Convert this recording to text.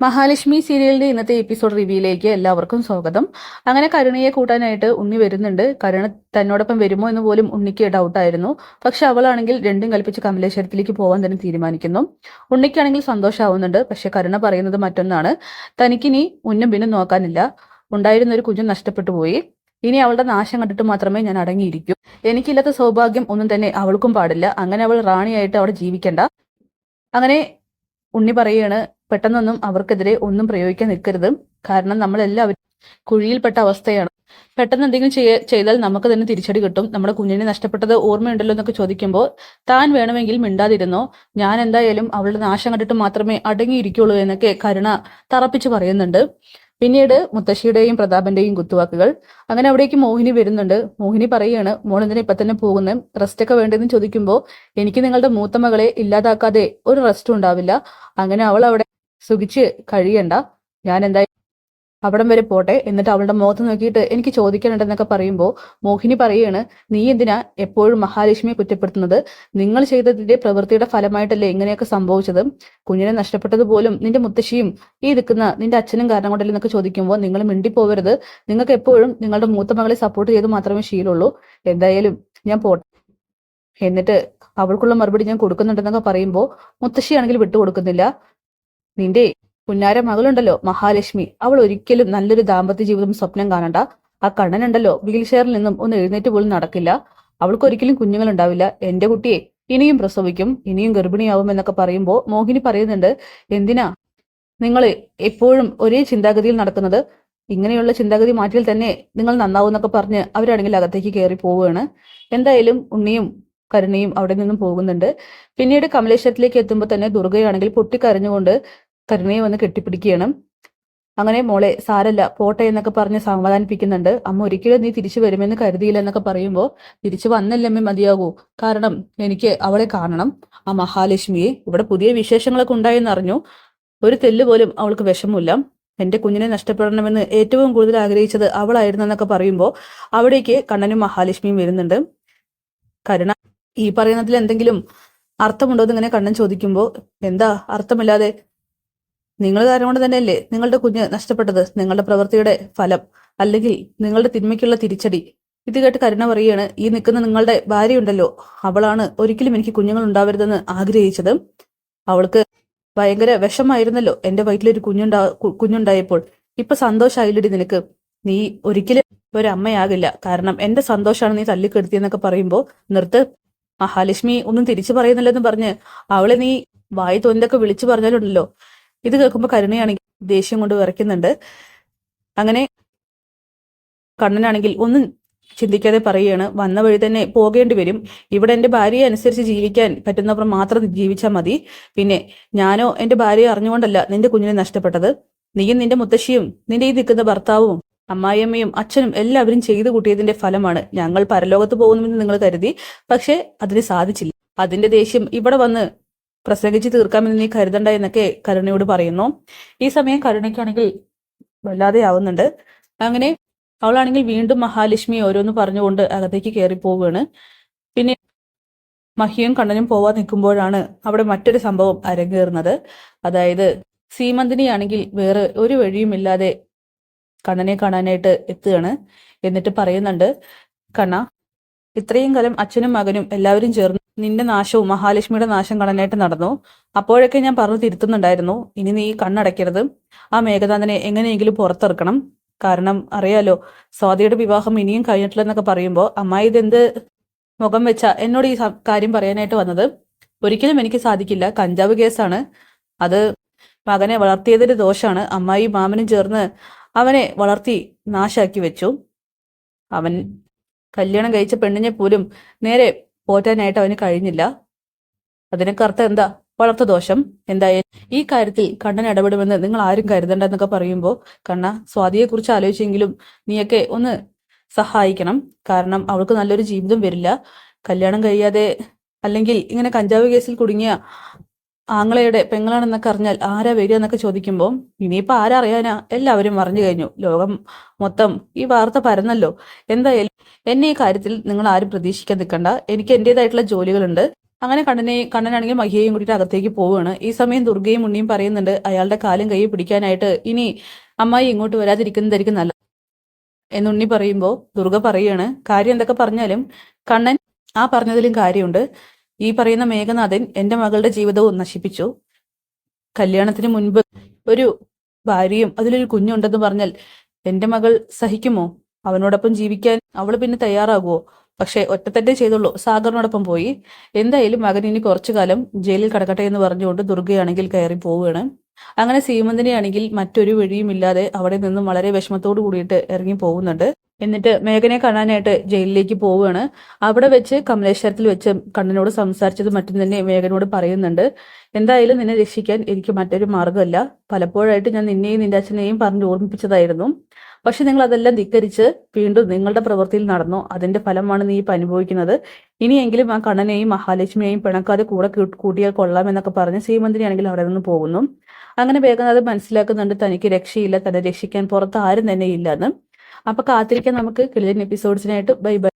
മഹാലക്ഷ്മി സീരിയലിന്റെ ഇന്നത്തെ എപ്പിസോഡ് റിവ്യൂയിലേക്ക് എല്ലാവർക്കും സ്വാഗതം. അങ്ങനെ കരുണയെ കൂട്ടാനായിട്ട് ഉണ്ണി വരുന്നുണ്ട്. കരുണ തന്നോടൊപ്പം വരുമോ എന്ന് പോലും ഉണ്ണിക്ക് ഡൗട്ടായിരുന്നു പക്ഷെ അവളാണെങ്കിൽ രണ്ടും കൽപ്പിച്ച് കമലേശ്വരത്തിലേക്ക് പോകാൻ തന്നെ തീരുമാനിക്കുന്നു. ഉണ്ണിക്കാണെങ്കിൽ സന്തോഷമാവുന്നുണ്ട് പക്ഷെ കരുണ പറയുന്നത് മറ്റൊന്നാണ്. തനിക്കിനി ഉന്നും പിന്നും നോക്കാനില്ല. ഉണ്ടായിരുന്ന ഒരു കുഞ്ഞു നഷ്ടപ്പെട്ടു പോയി. ഇനി അവളുടെ നാശം കണ്ടിട്ട് മാത്രമേ ഞാൻ അടങ്ങിയിരിക്കൂ. എനിക്കില്ലാത്ത സൗഭാഗ്യം ഒന്നും തന്നെ അവൾക്കും പാടില്ല. അങ്ങനെ അവൾ റാണിയായിട്ട് അവിടെ ജീവിക്കണ്ട. അങ്ങനെ ഉണ്ണി പറയുകയാണ് പെട്ടെന്നൊന്നും അവർക്കെതിരെ ഒന്നും പ്രയോഗിക്കാൻ നിൽക്കരുത്. കാരണം നമ്മളെല്ലാവരും കുഴിയിൽപ്പെട്ട അവസ്ഥയാണ്. പെട്ടെന്ന് എന്തെങ്കിലും ചെയ്താൽ നമുക്ക് തന്നെ തിരിച്ചടി കിട്ടും. നമ്മുടെ കുഞ്ഞിനെ നഷ്ടപ്പെട്ടത് ഓർമ്മയുണ്ടല്ലോ എന്നൊക്കെ ചോദിക്കുമ്പോൾ താൻ വേണമെങ്കിൽ മിണ്ടാതിരുന്നോ? ഞാൻ എന്തായാലും അവളുടെ നാശം കണ്ടിട്ട് മാത്രമേ അടങ്ങിയിരിക്കുള്ളൂ എന്നൊക്കെ കരുണ തറപ്പിച്ച് പറയുന്നുണ്ട്. പിന്നീട് മുത്തശ്ശിയുടെയും പ്രതാപന്റെയും കുത്തുവാക്കുകൾ. അങ്ങനെ അവിടേക്ക് മോഹിനി വരുന്നുണ്ട്. മോഹിനി പറയുകയാണ് മോളെന്തിനെ ഇപ്പൊ തന്നെ പോകുന്ന? റെസ്റ്റ് ഒക്കെ വേണ്ടതെന്ന് ചോദിക്കുമ്പോൾ എനിക്ക് നിങ്ങളുടെ മൂത്ത മകളെ ഇല്ലാതാക്കാതെ ഒരു റെസ്റ്റും ഉണ്ടാവില്ല. അങ്ങനെ അവൾ അവിടെ സുഖിച്ച് കഴിയണ്ട. ഞാൻ എന്തായാലും അവിടം വരെ പോട്ടെ. എന്നിട്ട് അവളുടെ മുഖത്ത് നോക്കിയിട്ട് എനിക്ക് ചോദിക്കാനുണ്ടെന്നൊക്കെ പറയുമ്പോൾ മോഹിനി പറയുകയാണ് നീ എന്തിനാ എപ്പോഴും മഹാലക്ഷ്മിയെ കുറ്റപ്പെടുത്തുന്നത്? നിങ്ങൾ ചെയ്തതിന്റെ പ്രവൃത്തിയുടെ ഫലമായിട്ടല്ലേ ഇങ്ങനെയൊക്കെ സംഭവിച്ചത്? കുഞ്ഞിനെ നഷ്ടപ്പെട്ടത് പോലും നിന്റെ മുത്തശ്ശിയും ഈ നിൽക്കുന്ന നിന്റെ അച്ഛനും കാരണം കൊണ്ടല്ലേ എന്നൊക്കെ ചോദിക്കുമ്പോൾ നിങ്ങൾ മിണ്ടിപ്പോവരുത്. നിങ്ങൾക്ക് എപ്പോഴും നിങ്ങളുടെ മൂത്ത മകളെ സപ്പോർട്ട് ചെയ്ത് മാത്രമേ ശീലമുള്ളൂ. എന്തായാലും ഞാൻ പോട്ടെ എന്നിട്ട് അവൾക്കുള്ള മറുപടി ഞാൻ കൊടുക്കുന്നുണ്ടെന്നൊക്കെ പറയുമ്പോൾ മുത്തശ്ശിയാണെങ്കിൽ വിട്ടുകൊടുക്കുന്നില്ല. നിന്റെ പുന്നാര മകളുണ്ടല്ലോ മഹാലക്ഷ്മി. അവൾ ഒരിക്കലും നല്ലൊരു ദാമ്പത്യ ജീവിതം സ്വപ്നം കാണണ്ട. ആ കണ്ണനുണ്ടല്ലോ വീൽ ചെയറിൽ നിന്നും ഒന്ന് എഴുന്നേറ്റ് പോലും നടക്കില്ല. അവൾക്ക് ഒരിക്കലും കുഞ്ഞുങ്ങൾ ഉണ്ടാവില്ല എന്റെ കുട്ടിയെ ഇനിയും പ്രസവിക്കും ഇനിയും ഗർഭിണിയാവും എന്നൊക്കെ പറയുമ്പോൾ മോഹിനി പറയുന്നുണ്ട് എന്തിനാ നിങ്ങൾ എപ്പോഴും ഒരേ ചിന്താഗതിയിൽ നടക്കുന്നത്? ഇങ്ങനെയുള്ള ചിന്താഗതി മാറ്റിയാൽ തന്നെ നിങ്ങൾ നന്നാവും എന്നൊക്കെ പറഞ്ഞ് അവരാണെങ്കിൽ അകത്തേക്ക് കയറി പോവുകയാണ്. എന്തായാലും ഉണ്ണിയും കരുണയും അവിടെ നിന്നും പോകുന്നുണ്ട്. പിന്നീട് കമലേശ്വരത്തിലേക്ക് എത്തുമ്പോൾ തന്നെ ദുർഗയാണെങ്കിൽ പൊട്ടിക്കരഞ്ഞുകൊണ്ട് കരുണയെ വന്ന് കെട്ടിപ്പിടിക്കുകയാണ്. അങ്ങനെ മോളെ സാരല്ല പോട്ടെ എന്നൊക്കെ പറഞ്ഞ് സമാധാനിപ്പിക്കുന്നുണ്ട്. അമ്മ ഒരിക്കലും നീ തിരിച്ചു വരുമെന്ന് കരുതിയില്ല എന്നൊക്കെ പറയുമ്പോൾ തിരിച്ചു വന്നല്ലമ്മേ മതിയാകൂ. കാരണം എനിക്ക് അവളെ കാണണം. ആ മഹാലക്ഷ്മിയെ ഇവിടെ പുതിയ വിശേഷങ്ങളൊക്കെ ഉണ്ടായെന്ന് അറിഞ്ഞു. ഒരു തെല്ല് പോലും അവൾക്ക് വിഷമില്ല എന്റെ കുഞ്ഞിനെ നഷ്ടപ്പെടണമെന്ന് ഏറ്റവും കൂടുതൽ ആഗ്രഹിച്ചത് അവളായിരുന്നു എന്നൊക്കെ പറയുമ്പോൾ അവിടേക്ക് കണ്ണനും മഹാലക്ഷ്മിയും വരുന്നുണ്ട്. കരുണ ഈ പറയുന്നതിൽ എന്തെങ്കിലും അർത്ഥമുണ്ടോ എന്ന് ഇങ്ങനെ കണ്ണൻ ചോദിക്കുമ്പോൾ എന്താ? അർത്ഥമില്ലാതെ നിങ്ങൾ കാരണം കൊണ്ട് തന്നെയല്ലേ നിങ്ങളുടെ കുഞ്ഞ് നഷ്ടപ്പെട്ടത്? നിങ്ങളുടെ പ്രവൃത്തിയുടെ ഫലം അല്ലെങ്കിൽ നിങ്ങളുടെ തിന്മയ്ക്കുള്ള തിരിച്ചടി. ഇത് കേട്ട് കരുണ പറയുകയാണ് ഈ നിൽക്കുന്ന നിങ്ങളുടെ ഭാര്യ ഭാര്യയുണ്ടല്ലോ. അവളാണ് ഒരിക്കലും എനിക്ക് കുഞ്ഞുങ്ങൾ ഉണ്ടാവരുതെന്ന് ആഗ്രഹിച്ചത്. അവൾക്ക് ഭയങ്കര വിഷമായിരുന്നല്ലോ എന്റെ വയറ്റിലൊരു കുഞ്ഞുണ്ടാ കുഞ്ഞുണ്ടായപ്പോൾ. ഇപ്പൊ സന്തോഷമായില്ലടി നിനക്ക്. നീ ഒരിക്കലും ഒരു അമ്മയാകില്ല കാരണം എന്റെ സന്തോഷമാണ് നീ തല്ലിക്കെടുത്തിയെന്നൊക്കെ പറയുമ്പോൾ നിർത്ത്. മഹാലക്ഷ്മി ഒന്നും തിരിച്ചു പറയുന്നില്ലെന്ന് പറഞ്ഞ് അവളെ നീ വായി തോന്നിയൊക്കെ വിളിച്ചു പറഞ്ഞാലുണ്ടല്ലോ ഇത് കേൾക്കുമ്പോൾ കരുണയാണെങ്കിൽ ദേഷ്യം കൊണ്ട് വിറയ്ക്കുന്നുണ്ട്. അങ്ങനെ കണ്ണനാണെങ്കിൽ ഒന്നും ചിന്തിക്കാതെ പറയുകയാണ് വന്ന വഴി തന്നെ പോകേണ്ടി വരും. ഇവിടെ എന്റെ ഭാര്യയെ അനുസരിച്ച് ജീവിക്കാൻ പറ്റുന്നവർ മാത്രം ജീവിച്ചാൽ മതി. പിന്നെ ഞാനോ എന്റെ ഭാര്യയെ അറിഞ്ഞുകൊണ്ടല്ല നിന്റെ കുഞ്ഞിനെ നഷ്ടപ്പെട്ടത്. നീയും നിന്റെ മുത്തശ്ശിയും നിന്റെ ഈ നിൽക്കുന്ന ഭർത്താവും അമ്മായിയമ്മയും അച്ഛനും എല്ലാവരും ചെയ്തു കൂട്ടിയതിന്റെ ഫലമാണ്. ഞങ്ങൾ പരലോകത്ത് പോകുന്നുവെന്ന് നിങ്ങൾ കരുതി പക്ഷെ അതിന് സാധിച്ചില്ല. അതിന്റെ ദേഷ്യം ഇവിടെ വന്ന് പ്രസംഗിച്ച് തീർക്കാമെന്ന് നീ കരുതണ്ട എന്നൊക്കെ കരുണയോട് പറയുന്നു. ഈ സമയം കരുണയ്ക്കാണെങ്കിൽ വല്ലാതെ ആവുന്നുണ്ട്. അങ്ങനെ അവളാണെങ്കിൽ വീണ്ടും മഹാലക്ഷ്മി ഓരോന്ന് പറഞ്ഞുകൊണ്ട് അകത്തേക്ക് കയറി പോവുകയാണ്. പിന്നെ മഹിയും കണ്ണനും പോവാൻ നിൽക്കുമ്പോഴാണ് അവിടെ മറ്റൊരു സംഭവം അരങ്ങേറുന്നത്. അതായത് സീമന്തിനിയാണെങ്കിൽ വേറെ ഒരു വഴിയുമില്ലാതെ കണ്ണനെ കാണാനായിട്ട് എത്തുകയാണ് എന്നിട്ട് പറയുന്നുണ്ട് കണ്ണ ഇത്രയും കാലം അച്ഛനും മകനും എല്ലാവരും ചേർന്ന് നിന്റെ നാശവും മഹാലക്ഷ്മിയുടെ നാശം കാണാനായിട്ട് നടന്നു. അപ്പോഴൊക്കെ ഞാൻ പറഞ്ഞു തിരുത്തുന്നുണ്ടായിരുന്നു. ഇനി നീ കണ്ണടയ്ക്കരുത്. ആ മേഘനാഥനെ എങ്ങനെയെങ്കിലും പുറത്തിറക്കണം. കാരണം അറിയാലോ സ്വാതിയുടെ വിവാഹം ഇനിയും കഴിഞ്ഞിട്ടില്ലെന്നൊക്കെ പറയുമ്പോൾ അമ്മായി ഇതെന്ത് മുഖം വെച്ച എന്നോട് ഈ കാര്യം പറയാനായിട്ട് വന്നത്? ഒരിക്കലും എനിക്ക് സാധിക്കില്ല. കഞ്ചാവ് കേസാണ്. അത് മകനെ വളർത്തിയതിന്റെ ദോഷമാണ് അമ്മായി മാമനും ചേർന്ന് അവനെ വളർത്തി നാശാക്കി വെച്ചു. അവൻ കല്യാണം കഴിച്ച പെണ്ണിനെ പോലും നേരെ പോറ്റാനായിട്ട് അവന് കഴിഞ്ഞില്ല. അതിനൊക്കെ കറുത്ത എന്താ? വളർത്തു ദോഷം. എന്തായാലും ഈ കാര്യത്തിൽ കണ്ണൻ ഇടപെടുമെന്ന് നിങ്ങൾ ആരും കരുതണ്ട എന്നൊക്കെ പറയുമ്പോൾ കണ്ണ സ്വാതിയെ കുറിച്ച് ആലോചിച്ചെങ്കിലും നീയൊക്കെ ഒന്ന് സഹായിക്കണം. കാരണം അവൾക്ക് നല്ലൊരു ജീവിതം വരില്ല. കല്യാണം കഴിയാതെ അല്ലെങ്കിൽ ഇങ്ങനെ കഞ്ചാവ് കേസിൽ കുടുങ്ങിയ ആങ്ങളയുടെ പെങ്ങളാണെന്നൊക്കെ അറിഞ്ഞാൽ ആരാ വരിക എന്നൊക്കെ ചോദിക്കുമ്പോൾ ഇനിയിപ്പോ ആരറിയാനാ എല്ലാവരും അറിഞ്ഞു കഴിഞ്ഞു. ലോകം മൊത്തം ഈ വാർത്ത പരന്നല്ലോ. എന്തായാലും എന്നെ ഈ കാര്യത്തിൽ നിങ്ങൾ ആരും പ്രതീക്ഷിക്കാൻ നിൽക്കണ്ട. എനിക്ക് എന്റെതായിട്ടുള്ള ജോലികളുണ്ട്. അങ്ങനെ കണ്ണനെ കണ്ണനാണെങ്കിൽ മഹിയെയും കൂട്ടിയിട്ട് അകത്തേക്ക് പോവുകയാണ്. ഈ സമയം ദുർഗയും ഉണ്ണിയും പറയുന്നുണ്ട് അയാളുടെ കാലും കൈ പിടിക്കാനായിട്ട് ഇനി അമ്മായി ഇങ്ങോട്ട് വരാതിരിക്കുന്നതായിരിക്കും നല്ലത് എന്നുണ്ണി പറയുമ്പോൾ ദുർഗ പറയാണ് കാര്യം എന്തൊക്കെ പറഞ്ഞാലും കണ്ണൻ ആ പറഞ്ഞതിലും കാര്യമുണ്ട്. ഈ പറയുന്ന മേഘനാഥൻ എന്റെ മകളുടെ ജീവിതവും നശിപ്പിച്ചു. കല്യാണത്തിന് മുൻപ് ഒരു ഭാര്യയും അതിലൊരു കുഞ്ഞുണ്ടെന്ന് പറഞ്ഞാൽ എന്റെ മകൾ സഹിക്കുമോ? അവനോടൊപ്പം ജീവിക്കാൻ അവൾ പിന്നെ തയ്യാറാകുമോ? പക്ഷേ ഒറ്റത്തന്നെ ചെയ്തുള്ളൂ. സാഗറിനോടൊപ്പം പോയി. എന്തായാലും മകൻ ഇനി കുറച്ചു കാലം ജയിലിൽ കിടക്കട്ടെ എന്ന് പറഞ്ഞുകൊണ്ട് ദുർഗയാണെങ്കിൽ കയറി പോവുകയാണ്. അങ്ങനെ സീമന്തിനെയാണെങ്കിൽ മറ്റൊരു വഴിയുമില്ലാതെ അവിടെ നിന്നും വളരെ വിഷമത്തോടു കൂടിയിട്ട് ഇറങ്ങി പോകുന്നുണ്ട്. എന്നിട്ട് മേഘനെ കാണാനായിട്ട് ജയിലിലേക്ക് പോവുകയാണ്. അവിടെ വെച്ച് കമലേശ്വരത്തിൽ വെച്ച് കണ്ണനോട് സംസാരിച്ചത് മറ്റും തന്നെ മേഘനോട് പറയുന്നുണ്ട്. എന്തായാലും നിന്നെ രക്ഷിക്കാൻ എനിക്ക് മറ്റൊരു മാർഗമല്ല. പലപ്പോഴായിട്ട് ഞാൻ നിന്നെയും നിന്റെ അച്ഛനെയും പറഞ്ഞ് ഓർമ്മിപ്പിച്ചതായിരുന്നു. പക്ഷെ നിങ്ങൾ അതെല്ലാം ധിക്കരിച്ച് വീണ്ടും നിങ്ങളുടെ പ്രവൃത്തിയിൽ നടന്നു. അതിന്റെ ഫലമാണ് നീ ഇപ്പൊ അനുഭവിക്കുന്നത്. ഇനിയെങ്കിലും ആ കണ്ണനെയും മഹാലക്ഷ്മിയെയും പിണക്കാതെ കൂടെ കൂട്ടിയാൽ കൊള്ളാമെന്നൊക്കെ പറഞ്ഞ് ശ്രീമന്തിരിയാണെങ്കിൽ അവിടെ നിന്ന് പോകുന്നു. അങ്ങനെ വേഗം അത് മനസ്സിലാക്കുന്നുണ്ട്. തനിക്ക് രക്ഷയില്ല. തന്നെ രക്ഷിക്കാൻ പുറത്ത് ആരും തന്നെ ഇല്ലെന്ന് അപ്പൊ കാത്തിരിക്കാൻ നമുക്ക് കിളിയൻ എപ്പിസോഡ്സിനായിട്ട് ബൈ ബൈ.